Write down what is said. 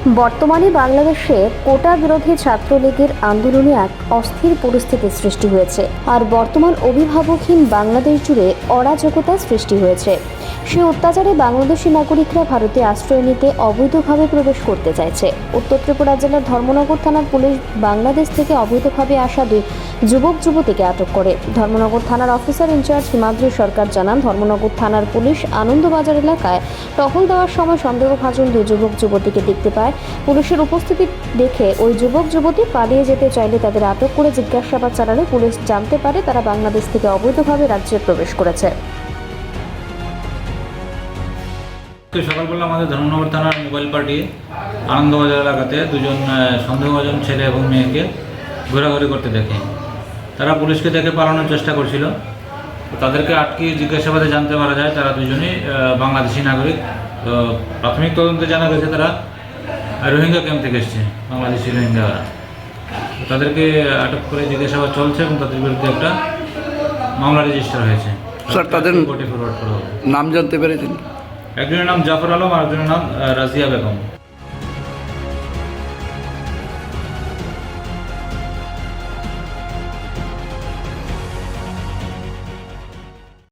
বর্তমানে বাংলাদেশে কোটা বিরোধী ছাত্রলীগের আন্দোলনে এক অস্থির পরিস্থিতির সৃষ্টি হয়েছে। আর বর্তমান অভিভাবকহীন বাংলাদেশ জুড়ে অরাজকতা সৃষ্টি হয়েছে। সে অত্যাচারে বাংলাদেশি নাগরিকরা ভারতে আশ্রয় নিতে অবৈধভাবে প্রবেশ করতে চাইছে। উত্তর ত্রিপুরা জেলার ধর্মনগর থানার পুলিশ বাংলাদেশ থেকে অবৈধভাবে আসা দুই যুবক যুবতীকে আটক করে। ধর্মনগর থানার অফিসার ইনচার্জ হিমাদ্রি সরকার জানান, ধর্মনগর থানার পুলিশ আনন্দবাজার এলাকায় টহল দেওয়ার সময় সন্দেহভাজন দুই যুবক যুবতীকে দেখতে পায়। পুলিশের উপস্থিতি দেখে ওই যুবক যুবতী পালিয়ে যেতে চাইলে তাদের আটক করে জিজ্ঞাসাবাদ চালালে পুলিশ জানতে পারে তারা বাংলাদেশ থেকে অবৈধভাবে রাজ্যে প্রবেশ করেছে। সকালবেলা আমাদের ধর্মনগর থানার মোবাইল পার্টি আনন্দবাজার এলাকাতে দুজন সন্দেহভাজন ছেলে এবং মেয়েকে ঘোরাঘুরি করতে দেখে। তারা পুলিশকে দেখে পালানোর চেষ্টা করছিল। তাদেরকে আটকে জিজ্ঞাসাবাদে জানতে পারা যায় তারা দুজনই বাংলাদেশি নাগরিক। তো প্রাথমিক তদন্তে জানা গেছে তারা রোহিঙ্গা ক্যাম্প থেকে এসছে বাংলাদেশি রোহিঙ্গারা। তাদেরকে আটক করে জিজ্ঞাসাবাদ চলছে এবং তাদের বিরুদ্ধে একটা মামলা রেজিস্টার হয়েছে। স্যার, তাদের- নাম জানতে পেরেছেন? একজনের নাম জাফর আলম আর একজনের নাম রাজিয়া বেগম।